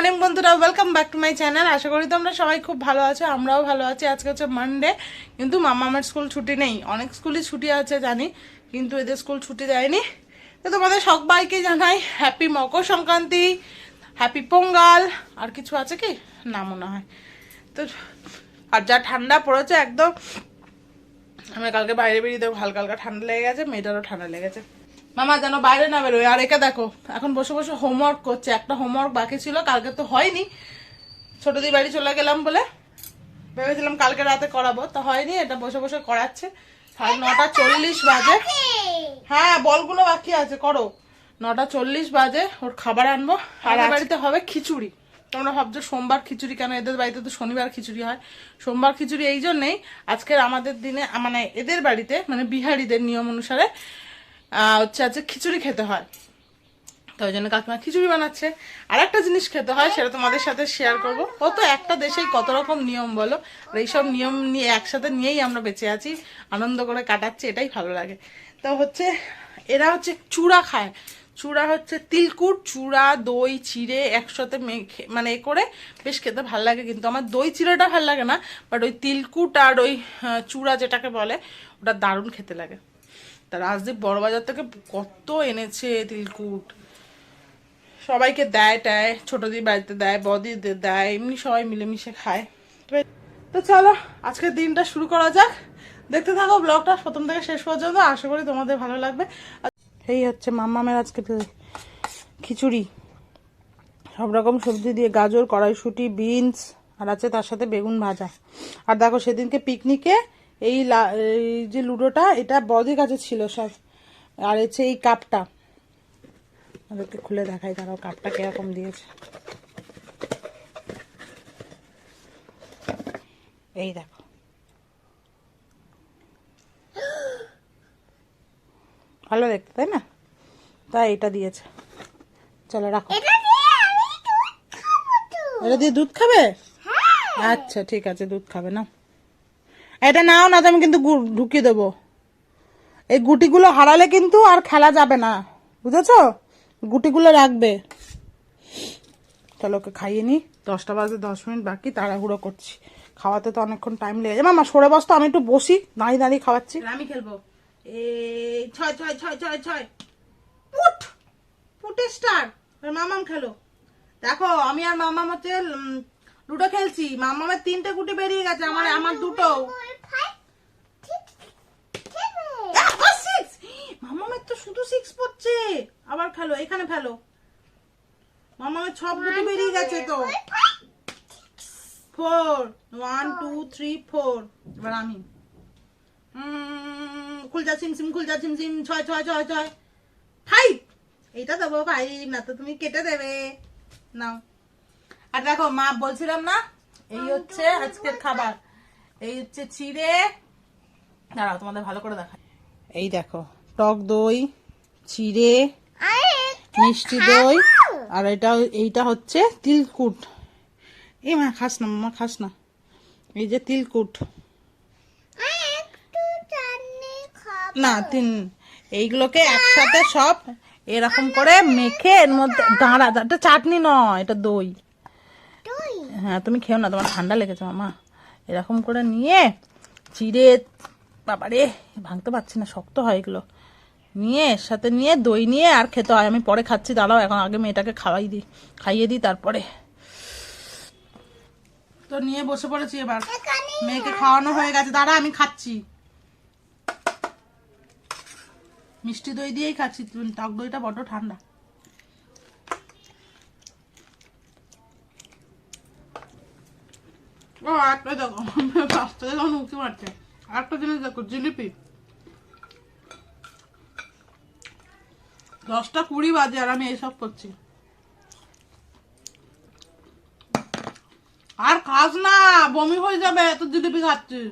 Morning বন্ধুরা welcome back to my channel আশা করি তোমরা সবাই খুব ভালো আছো, আমরাও ভালো আছি। আজকে হচ্ছে মানডে কিন্তু মামা আমার স্কুল ছুটি নেই। অনেক স্কুলই ছুটি আছে, জানি, কিন্তু এদের স্কুল ছুটি দেয়নি। তো তোমাদের সবাইকে জানাই হ্যাপি মকর সংক্রান্তি হ্যাপি পোঙ্গাল, আর কিছু আছে কি? না, মনে হয়। তো, আর যা ঠান্ডা পড়েছে একদম, আমি কালকে বাইরে বেরিয়ে দেবো হালকা হালকা ঠান্ডা লেগে গেছে, মেয়েটারও ঠান্ডা লেগেছে। মামা যেন বাইরে না বেরোয়। আর একে দেখো এখন বসে বসে হোমওয়ার্ক করছে। একটা হোমওয়ার্ক বাকি ছিল কালকে তো হয়নি। ছোট দি বাড়ি চলে গেলাম বলে ভেবেছিলাম কালকে রাতে করাবো। তো হয়নি এটা বসে বসে করাচ্ছে। সাড়ে নটা চল্লিশ বাজে। হ্যাঁ বলগুলো বাকি আছে করো। নটা চল্লিশ বাজে ওর খাবার আনব। আর আজ- বাড়িতে হবে খিচুড়ি। তোমরা ভাবছ সোমবার খিচুড়ি কেন? এদের বাড়িতে তো শনিবার খিচুড়ি হয়। সোমবার খিচুড়ি এই জন্যেই আজকের আমাদের দিনে মানে এদের বাড়িতে মানে বিহারিদের নিয়ম অনুসারে হচ্ছে আজকে খিচুড়ি খেতে হয়। তো ওই জন্য কাকিমা খিচুড়ি বানাচ্ছে। আর একটা জিনিস খেতে হয়, সেটা তোমাদের সাথে শেয়ার করব। ও তো একটা দেশেই কত রকম নিয়ম বলো? আর এইসব নিয়ম নিয়ে একসাথে নিয়েই আমরা বেঁচে আছি, আনন্দ করে কাটাচ্ছি, এটাই ভালো লাগে। তো হচ্ছে, এরা হচ্ছে চূড়া খায়। চূড়া হচ্ছে তিলকুট, চূড়া, দই, চিড়ে একসাথে মানে এ করে বেশ খেতে ভালো লাগে কিন্তু। আমার দই চিড়েটা ভালো লাগে না বাট ওই তিলকুট আর ওই চূড়া যেটাকে বলে, ওটা দারুণ খেতে লাগে। তা রাজদীপ বড়বাজার থেকে কত এনেছে তিলকুট? সবাইকে দেয় টায় ছোটদের বাড়িতে দেয় বদিদের দেয়, এমনি সবাই মিলেমিশে খায়। তো চলো, আজকের দিনটা শুরু করা যাক। দেখতে থাকো ব্লগটা, প্রথম থেকে শেষ পর্যন্ত, আশা করি তোমাদের ভালো লাগবে। এই হচ্ছে মাম্মামের আজকে খিচুড়ি। সব রকম সবজি দিয়ে গাজর, কড়াইশুটি, বিনস, আর আছে তার সাথে বেগুন ভাজা। আর দেখো সেদিনকে পিকনিকে এই যে লুডোটা এটা বদির কাছে ছিল সব। আর হচ্ছে এই কাপটা। ওদেরকে খুলে দেখাই তারাও কাপটা কীরকম দিয়েছে। এই দেখো। ভালো দেখতে তাই না? তাই এটা দিয়েছে। চলো রাখো। এটা দিয়ে দুধ খাবে আচ্ছা ঠিক আছে দুধ খাবে না এটা নাও না তো আমি কিন্তু ঢুকিয়ে দেবো। এই গুটিগুলো হারালে কিন্তু আর খেলা যাবে না, বুঝেছ? গুটিগুলো রাখবে। চলো ওকে খাইয়ে নি। দশটা বাজে, দশ মিনিট বাকি, তাড়াহুড়ো করছি। খাওয়াতে তো অনেকক্ষণ টাইম লেগে যায়। মামা, সরে বস আমি একটু বসি, দাঁড়িয়ে দাঁড়িয়ে খাওয়াচ্ছি। আমি খেলব। ছয় ছয় ছয় ছয় ছয়। পুট স্টার মামাম খেলো। দেখো, আমি আর মামাম হচ্ছে লুডো খেলছি। মামামের তিনটে গুটি বেরিয়ে গেছে আমার আমার দুটো! মামামের তো শুধু সিক্স পড়ছে। আবার খেলো এখানে ফেলো মামামের সব গুটি বেরিয়ে গেছে তো। Four one two three four এবার আমি। খুলজা সিম সিম খুলজা সিম সিম ছয় ছয় ছয় ছয়। ফাইভ এইটা দেবো ফাইভ না তো তুমি কেটে দেবে। নাও। আর দেখো মা বলছিলাম না এই হচ্ছে আজকের খাবার। এই হচ্ছে চিড়ে। দাঁড়াও তোমাদের ভালো করে দেখা এই দেখো টক দই চিড়ে মিষ্টি দই আর এটা এইটা হচ্ছে তিলকুট। এই মা খাস না মা খাস না। এই যে তিলকুট। না তিন এইগুলোকে একসাথে সব এরকম করে মেখে এর মধ্যে দাঁড়া এটা চাটনি নয় এটা দই। হ্যাঁ তুমি খেও না, তোমার ঠান্ডা লেগেছে মামা। এরকম করে নিয়ে চিড়ে, বাবারে, ভাঙতে পারছি না, শক্ত হয় এগুলো। নিয়ে এর সাথে নিয়ে দই নিয়ে আর খেতে হয়। আমি পরে খাচ্ছি, দাঁড়াও, এখন আগে মেয়েটাকে খাওয়াই দিই, খাইয়ে দিই তারপরে। তো নিয়ে বসে পড়েছি এবার। মেয়েকে খাওয়ানো হয়ে গেছে। দাঁড়া, আমি খাচ্ছি। মিষ্টি দই দিয়েই খাচ্ছি টক দইটা বড্ড ঠান্ডা। দেখো। পাঁচটা উঁকি মারছে। জিনিস দেখো, জিলিপি। দশটা কুড়ি বাজে আর আমি এইসব করছি। আর খাস না, বমি হয়ে যাবে, এত জিলিপি খাচ্ছিস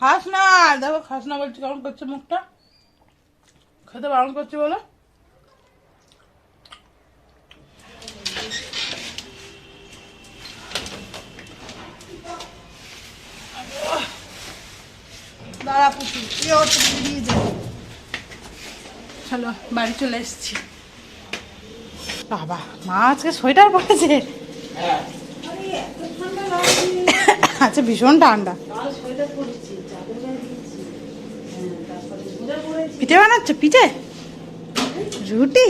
খাস না, দেখো, খাস না বলছি, কেমন করছে মুখটা? খেতে বারণ করছে বলে? দাঁড়া পুষি এ ওর বেরিয়ে যাবে চলো, বাড়ি চলে এসেছি। বাবা, মা আজকে সোয়েটার পরেছে। আচ্ছা ভীষণ ঠান্ডা। পিঠে বানাচ্ছ? পিঠে? রুটি?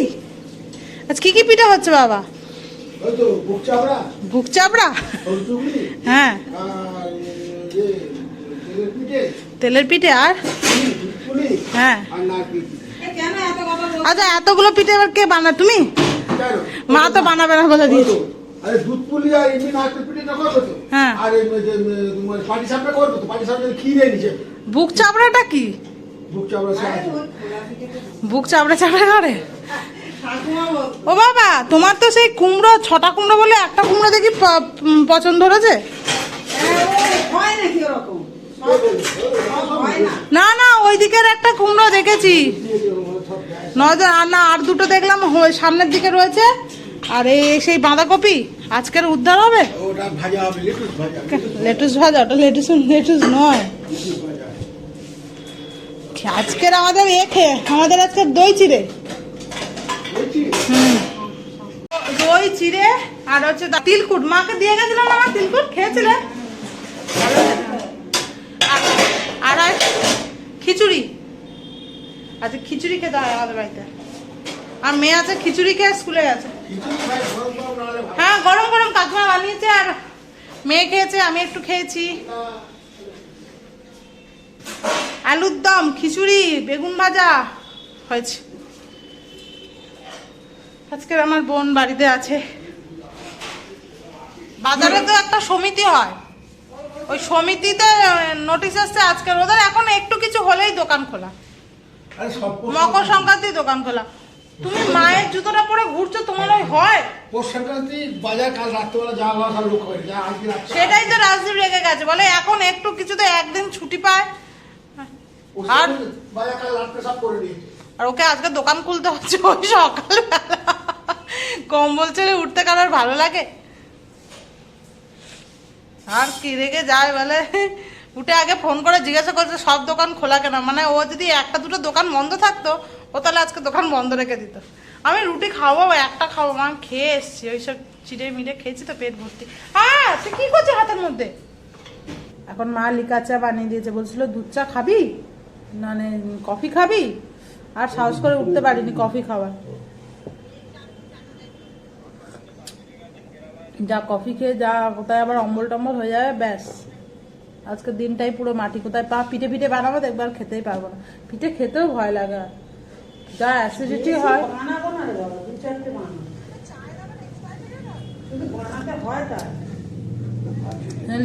আজ কি কি পিঠে হচ্ছে বাবা? বুক চাপড়া? সরু হ্যাঁ। তেলের পিঠে আর? হ্যাঁ। আচ্ছা এতগুলো পিঠে এবার কে বানা তুমি? মা তো বানাবে না ওই দিয়েছে। হ্যাঁ। বুক চাপড়াটা কি? বুক করে? ও বাবা, তোমার তো সেই কুমড়ো, ছটা কুমড়ো বলে একটা কুমড়ো দেখি পছন্দ হয়েছে? হয় নাকি ওরকম? হয় না না ওই দিকের একটা কুমড়ো দেখেছি। নজর আর না আর দুটো দেখলাম সামনের দিকে রয়েছে। আর এই সেই বাঁধাকপি আজকের উদ্ধার হবে? লেটুস ভাজা। লেটুস ওটা লেটুস লেটুস নয়। আজকের আমাদের এ খেয়ে আমাদের আজকে দই চিড়ে। দই চিড়ে আর হচ্ছে তিলকুট। মাকে দিয়ে গেছিলাম আমার তিলকুট খেয়েছিলে? আর খিচুড়ি। আচ্ছা খিচুড়ি খেতে হয় আমাদের বাড়িতে। আর মেয়ে আছে খিচুড়ি খেয়ে স্কুলে গেছে। ভালো। হ্যাঁ গরম গরম কাকিমা বানিয়েছে আর মেয়ে খেয়েছে আমি একটু খেয়েছি। আলুর দম খিচুড়ি বেগুন ভাজা হয়েছে। আজকে আমার বোন বাড়িতে আছে। বাজারে তো একটা সমিতি হয়। ওই সমিতিতে নোটিশ আসছে আজকের ওদের এখন একটু কিছু হলেই দোকান খোলা। সব মকর সংক্রান্তি দোকান খোলা। তুমি মায়ের জুতোটা পরে ঘুরছো তোমার ওই হয়? বাজার কাল রাত্রেবেলা যা হওয়া সব লোক করে যা আজকে রাত্রে সেটাই তো রাজদীপ রেগে গেছে বলে এখন একটু কিছুতে একদিন ছুটি পায়। আর- বাজার কাল রাত্রে সব করে দিয়েছে। আর ওকে আজকে দোকান খুলতে হচ্ছে ওই সকালবেলা। কম্বল ছেড়ে উঠতে কারোর ভালো লাগে? আর কি, রেগে যায় বলে। উঠে আগে ফোন করে জিজ্ঞাসা করছে, সব দোকান খোলা কেন? মানে ও যদি একটা দুটো দোকান বন্ধ থাকতো, ও তাহলে আজকে দোকান বন্ধ রেখে দিত। আমি রুটি খাব একটা খাব মা খেয়ে এসছি। ওইসব চিড়ে মিড়ে খেয়েছি তো, পেট ভর্তি। হ্যাঁ তুই কি করছিস হাতের মধ্যে? এখন মা লিকা চা বানিয়ে দিয়েছে, বলছিল, দুধ চা খাবি? মানে কফি খাবি? আর সাহস করে উঠতে পারিনি কফি খাওয়ার। যা কফি খেয়ে যা কোথায় আবার অম্বল টম্বল হয়ে যাবে ব্যাস। আজকে দিনটাই পুরো মাটি কোথায় পা পিঠে পিঠে বানাবো তো একবার খেতেই পারব না। পিঠে খেতেও ভয় লাগে। আর। যা অ্যাসিডিটি হয়।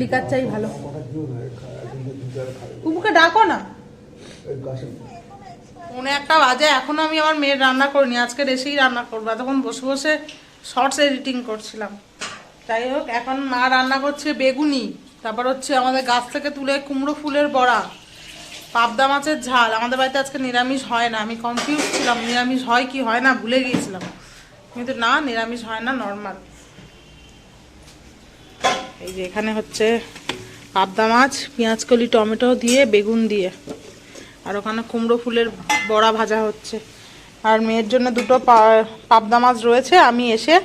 লিকার চাই ভালো। কুকুকে ডাকো না। পৌনে একটা বাজে এখনও আমি আমার মেয়ের রান্না করিনি। আজকে এসেই রান্না করব। তখন বসে বসে শর্টস এডিটিং করছিলাম। যাই হোক, এখন মা রান্না করছে বেগুনি, তারপর হচ্ছে আমাদের গাছ থেকে তুলে কুমড়ো ফুলের বড়া, পাবদা মাছের ঝাল। আমাদের বাড়িতে আজকে নিরামিষ হয় না, আমি কনফিউজ ছিলাম, নিরামিষ হয় কি হয় না ভুলে গিয়েছিলাম। কিন্তু না, নিরামিষ হয় না নর্মাল এই যে এখানে হচ্ছে পাবদা মাছ, পেঁয়াজ কলি, টমেটো দিয়ে, বেগুন দিয়ে। আর ওখানে কুমড়ো ফুলের বড়া ভাজা হচ্ছে। আর মেয়ের জন্য দুটো পাবদা মাছ রয়েছে, আমি এসে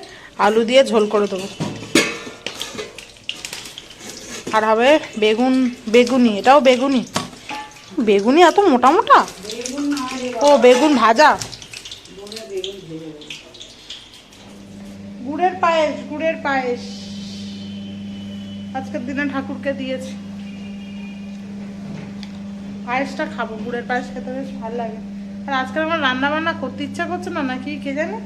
আলু দিয়ে ঝোল করে দেবো। আর হবে বেগুন, বেগুনি, এটাও বেগুনি। বেগুনি এত মোটা মোটা? ও, বেগুন ভাজা। গুড়ের পায়েস গুড়ের পায়েস। আজকের দিনে ঠাকুরকে দিয়েছি। পায়েসটা খাব, গুড়ের পায়েস খেতে বেশ ভালো লাগে। আর আজকাল আমার রান্না বান্না করতে ইচ্ছা করছে না, নাকি কে জানে?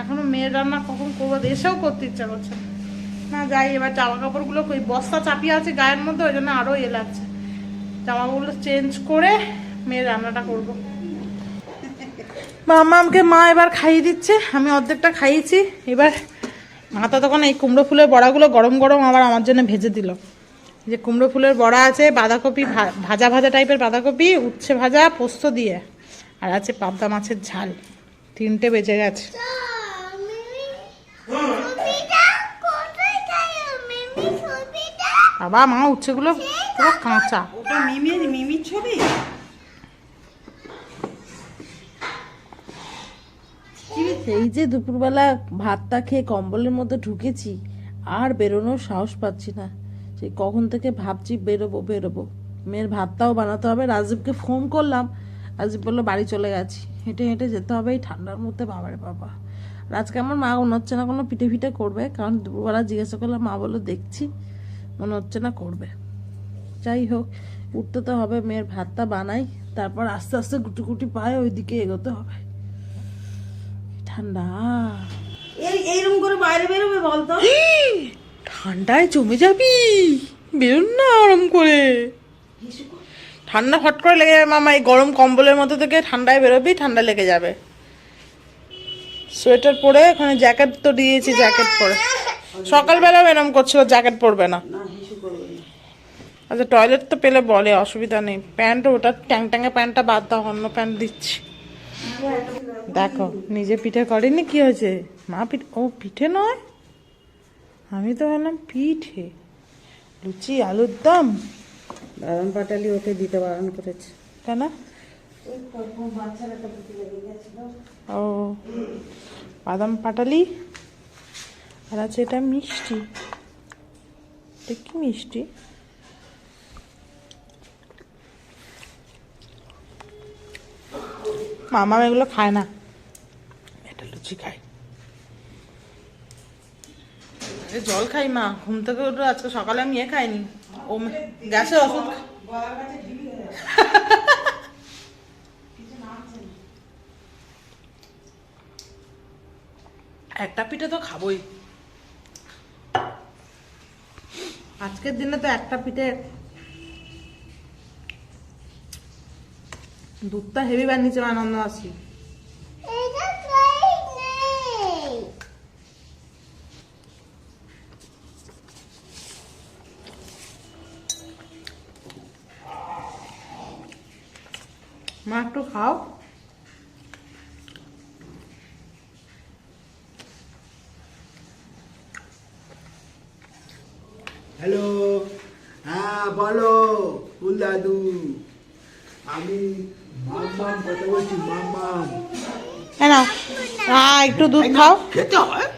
এখনও মেয়ের রান্না কখন করব এসেও করতে ইচ্ছা করছে না। না, যাই, এবার জামা কাপড়গুলো ওই বস্তা চাপিয়ে আছে গায়ের মধ্যে, ওই জন্য আরও এ লাগছে। জামাগুলো চেঞ্জ করে মেয়ে রান্নাটা করব। মামামকে মা এবার খাইয়ে দিচ্ছে, আমি অর্ধেকটা খাইয়েছি। এবার মাথা তখন এই কুমড়ো ফুলের বড়াগুলো গরম গরম আবার আমার জন্য ভেজে দিল। যে কুমড়ো ফুলের বড়া আছে, বাঁধাকপি ভাজা ভাজা টাইপের বাঁধাকপি, উচ্ছে ভাজা, পোস্ত দিয়ে, আর আছে পাবদা মাছের ঝাল। তিনটে বেজে গেছে। বাবা মা উচ্ছেগুলো পুরো কাঁচা। ওটা মিমির মিমির ছবি? সেই যে দুপুরবেলা ভাতটা খেয়ে কম্বলের মধ্যে ঢুকেছি আর বেরোনোর সাহস পাচ্ছি না। সেই কখন থেকে ভাবছি বেরোবো বেরোবো। মেয়ের ভাতটাও বানাতে হবে রাজীবকে ফোন করলাম। রাজীব বলল বাড়ি চলে গেছি। হেঁটে হেঁটে যেতে হবে এই ঠান্ডার মধ্যে বাবারে বাবা। আর আজকে আমার মা মনে হচ্ছে না কোনো পিঠে ফিটে করবে? কারণ দুপুরবেলা জিজ্ঞাসা করলাম মা বলল দেখছি। মনে হচ্ছে না করবে। যাই হোক উঠতে তো হবে মেয়ের ভাতটা বানাই তারপর আস্তে আস্তে গুটি পায়ে ওইদিকে এগোতে হবে। ঠান্ডা। এই এইরকম করে বাইরে বেরোবে বলতো? ঠান্ডায় জমে যাবি। বেরোন না আরাম করে। ঠান্ডা ফট করে লেগে যাবে মামা এই গরম কম্বলের মধ্যে থেকে ঠান্ডায় বেরোবি ঠান্ডা লেগে যাবে। সোয়েটার পরে ওখানে জ্যাকেট তো দিয়েছি জ্যাকেট পরে। সকালবেলাও এরম করছিল জ্যাকেট পরবে না। আচ্ছা টয়লেট তো পেলে বলে অসুবিধা নেই। প্যান্ট ওটা ট্যাং ট্যাঙ্গে প্যান্টটা বাদ দাও অন্য প্যান্ট দিচ্ছি। দেখো নিজে পিঠে করেনি কি হয়েছে? মা পিঠে ও পিঠে নয়? আমি তো ভাবলাম পিঠে। লুচি আলুর দম। বাদাম পাটালি ওকে দিতে বারণ করেছে। কেন? ও বাদাম পাটালি? আর আছে এটা মিষ্টি। এটা কি মিষ্টি? মামা এগুলো খায় না। এটা লুচি খায়। জল খাই মা, ঘুম থেকে উঠে আজকে সকালে আমি এ খাইনি। ও গ্যাসে ওষুধ একটা পিঠে তো খাবোই। আজকের দিনে তো একটা পিঠে দুধটা হেভি বানিয়েছে আনন্দ আসি মা একটু খাও হ্যালো হ্যাঁ বলো ফুল দাদু আমি মাম্মাম কথা বলছি মাম্মাম হ্যাঁ একটু দুধ খাও। খেতে হয়?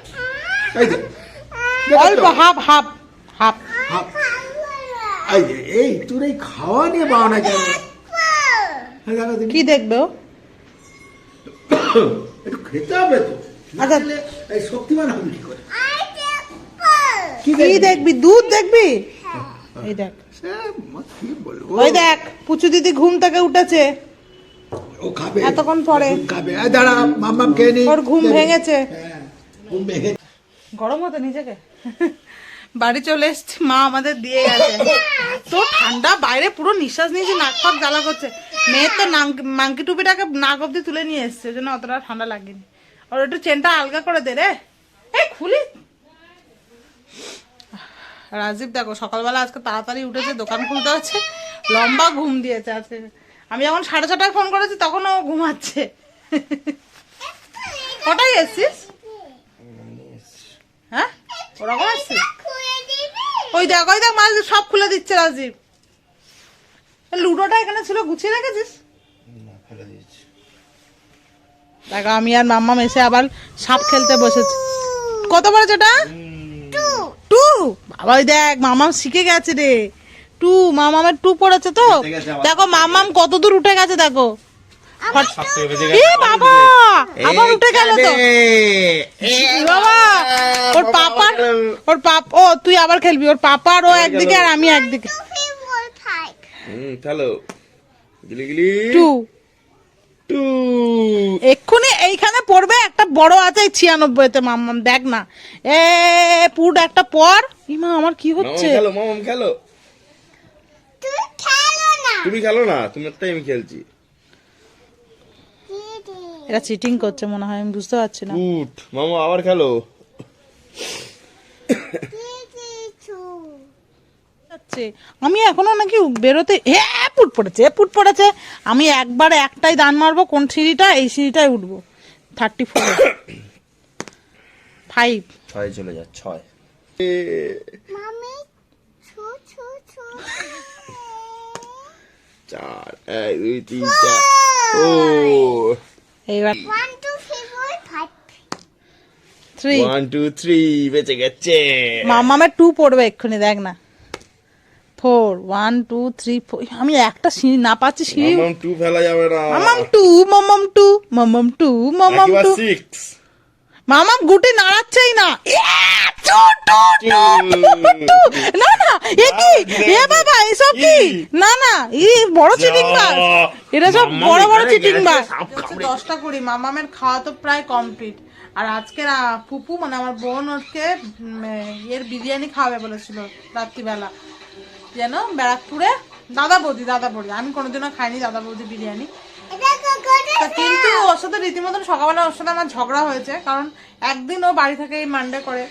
অল্প হাফ হাফ হাফ। এই তোর এই খাওয়া নিয়ে বানা কেন। কি দেখবে ও? একটু খেতে হবে তো। আচ্ছা। এই শক্তিমান হবে কি করে? কি দেখবি? দুধ দেখবি? এই দেখ। ওই দেখ পুচু দিদি ঘুম থেকে উঠেছে। ও খাবে। এতক্ষণ পরে। খাবে। দাঁড়া মাম্মাম খেয়ে নি। ওর ঘুম ভেঙেছে। হ্যাঁ ঘুম ভেঙে গরম হতো নিজেকে। বাড়ি চলে এসছি মা আমাদের দিয়ে গেছে। তো ঠান্ডা বাইরে পুরো নিঃশ্বাস নিয়েছে নাক ফাক জ্বালা করছে। মেয়ের তো মাংকি টুপিটাকে নাক অব্দি তুলে নিয়ে এসছে ওই জন্য অতটা ঠান্ডা লাগেনি। ওর একটু চেনটা আলগা করে দে রে। এই খুলি। রাজীব দেখো সকালবেলা আজকে তাড়াতাড়ি উঠেছে দোকান খুলতে হচ্ছে লম্বা ঘুম দিয়েছে আজকে। আমি যখন সাড়ে ছটায় ফোন করেছি তখন ও ঘুমাচ্ছে। কটাই এসছিস? হ্যাঁ? ওরকম আসছিস ওই দেখ ওই দেখ মাল সব খুলে দিচ্ছে রাজীব। লুডোটা এখানে ছিল গুছিয়ে রেখেছিস? দেখো আমি আর মাম্মা এসে আবার সাপ খেলতে বসেছি। কত পড়েছে এটা? টু বাবা ওই দেখ মামাম শিখে গেছে রে। টু মামামের টু পড়েছে তো। দেখো মামাম কত দূর উঠে গেছে দেখো। এ বাবা। আবার উঠে গেল তো। বাবা ওর পাপার ওর পাপ ও তুই আবার খেলবি ওর পাপার ও একদিকে আর আমি একদিকে। হুম খেলো। গিলি গিলি। Two two. এক্ষুনি এইখানে পড়বে একটা বড় আছে ছিয়ানব্বইতে মাম্মাম দেখ না। এ পুট একটা পর ইমা আমার কি হচ্ছে? খেলো মামাম খেলো। তুমি খেলো না। তুমি একটাই আমি খেলছি। এরা চিটিং করছে মনে হয় আমি বুঝতে পারছি না। উঠ মামা আবার খেলো। যাচ্ছে। আমি এখনও নাকি বেরোতে এ পুট পড়েছে এ পুট পড়েছে। আমি একবার একটাই দান মারবো কোন সিঁড়িটা এই সিঁড়িটায় উঠবো। থার্টি ফোর ফাইভ ছয় চলে যা ছয়। চার এক দুই তিন চার। ও। এইবার থ্রি ওয়ান টু থ্রি বেঁচে গেছে। মামামের টু পড়বে এক্ষুনি দেখ না। Four one two three four আমি একটা সিঁড়ি না পাচ্ছি সিঁড়ি। মামাম টু ফেলা যাবে না। মামাম টু মামাম টু মামাম টু মামাম টু মামাম গুটি নাড়াচ্ছেই না। না না এ কি? এ বাবা এসব কি? না না ই বড় চিটিং বাজ এটা সব বড় বড় চিটিং কামড়ে- দশটা কুড়ি মামামের খাওয়া তো প্রায় কমপ্লিট আর আজকে ফুপু মানে আমার বোন ওকে এর বিরিয়ানি খাওয়াবে বলেছিল রাত্রিবেলা। যেন ব্যারাকপুরে দাদা বৌদি দাদা বৌদি। আমি কোনোদিনও খাইনি দাদা বৌদি বিরিয়ানি। কিন্তু ওর সাথে রীতিমতন সকালবেলা ওর সাথে আমার ঝগড়া হয়েছে, কারণ একদিন ও বাড়ি থেকে এই মানডে করে।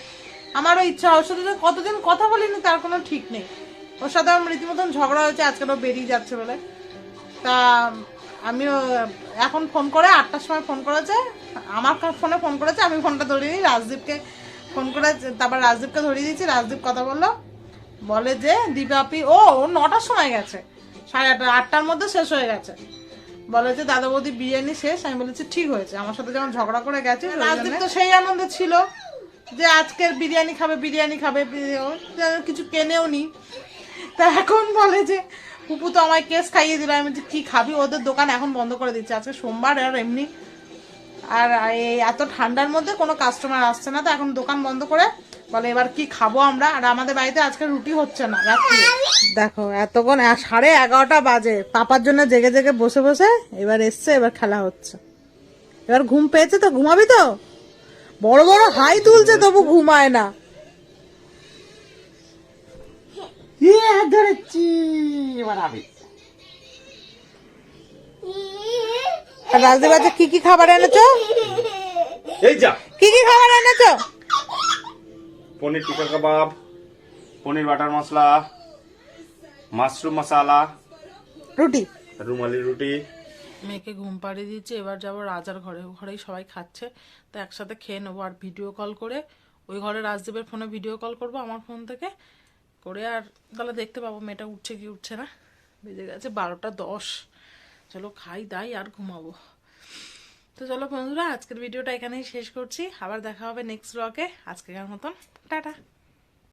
আমারও ইচ্ছা, ওর সাথে কতদিন কথা বলিনি, তার কোনো ঠিক নেই। ওর সাথে আমার রীতিমতন ঝগড়া হয়েছে, আজকে ও বেরিয়ে যাচ্ছে বলে। তা আমিও এখন ফোন করে, আটটার সময় ফোন করেছে, আমার ফোনে ফোন করেছে, আমি ফোনটা ধরিয়ে দিই, রাজদীপকে ফোন করে তারপর রাজদীপকে ধরিয়ে দিয়েছি, রাজদীপ কথা বলল। বলে যে দিবাপি ও ও নটার সময় গেছে। সাড়ে আটটা আটটার মধ্যে শেষ হয়ে গেছে। বলে যে দাদা বৌদি বিরিয়ানি শেষ? আমি বলেছি ঠিক হয়েছে। আমার সাথে যখন ঝগড়া করে গেছে রাজদীপ তো সেই আনন্দে ছিল যে আজকের বিরিয়ানি খাবে বিরিয়ানি খাবে। কিছু কেনেও নি। তা এখন বলে যে পুপু তো আমায় কেস খাইয়ে দিল। আমি বলছি, কি খাবি? ওদের দোকান এখন বন্ধ করে দিচ্ছে। আজকে সোমবার আর এমনি। আর এই এত ঠান্ডার মধ্যে কোনো কাস্টমার আসছে না। তো এখন দোকান বন্ধ করে বলে এবার কি খাব আমরা? আর আমাদের বাড়িতে আজকে রুটি হচ্ছে না রাত্রি। দেখো এতক্ষণ সাড়ে এগারোটা বাজে। পাপার জন্য জেগে জেগে বসে বসে এবার এসছে এবার খেলা হচ্ছে। এবার ঘুম পেয়েছে তো? ঘুমাবি তো? বড় বড় হাই তুলছে তবু ঘুমায় না। ধরেছি এবার রাজদীপ কি কি খাবার এনেছো? এই যা। কি কি খাবার এনেছো? পনির টিকা কাবাব পনির বাটার মশলা মাশরুম মশালা রুটি। রুমালি রুটি। মেয়েকে ঘুম পাড়িয়ে দিয়েছি এবার যাব রাজার ঘরে। ও ঘরেই সবাই খাচ্ছে তো একসাথে খেয়ে নেব আর ভিডিও কল করে। ওই ঘরে রাজদীপের ফোনে ভিডিও কল করব আমার ফোন থেকে। করে আর তাহলে দেখতে পাবো মেয়েটা উঠছে কি উঠছে না। বেজে গেছে বারোটা দশ। চলো খাই দাই আর ঘুমাবো। তো চলো বন্ধুরা, আজকের ভিডিওটা এখানেই শেষ করছি। আবার দেখা হবে নেক্সট ব্লগে আজকের মতন, টাটা।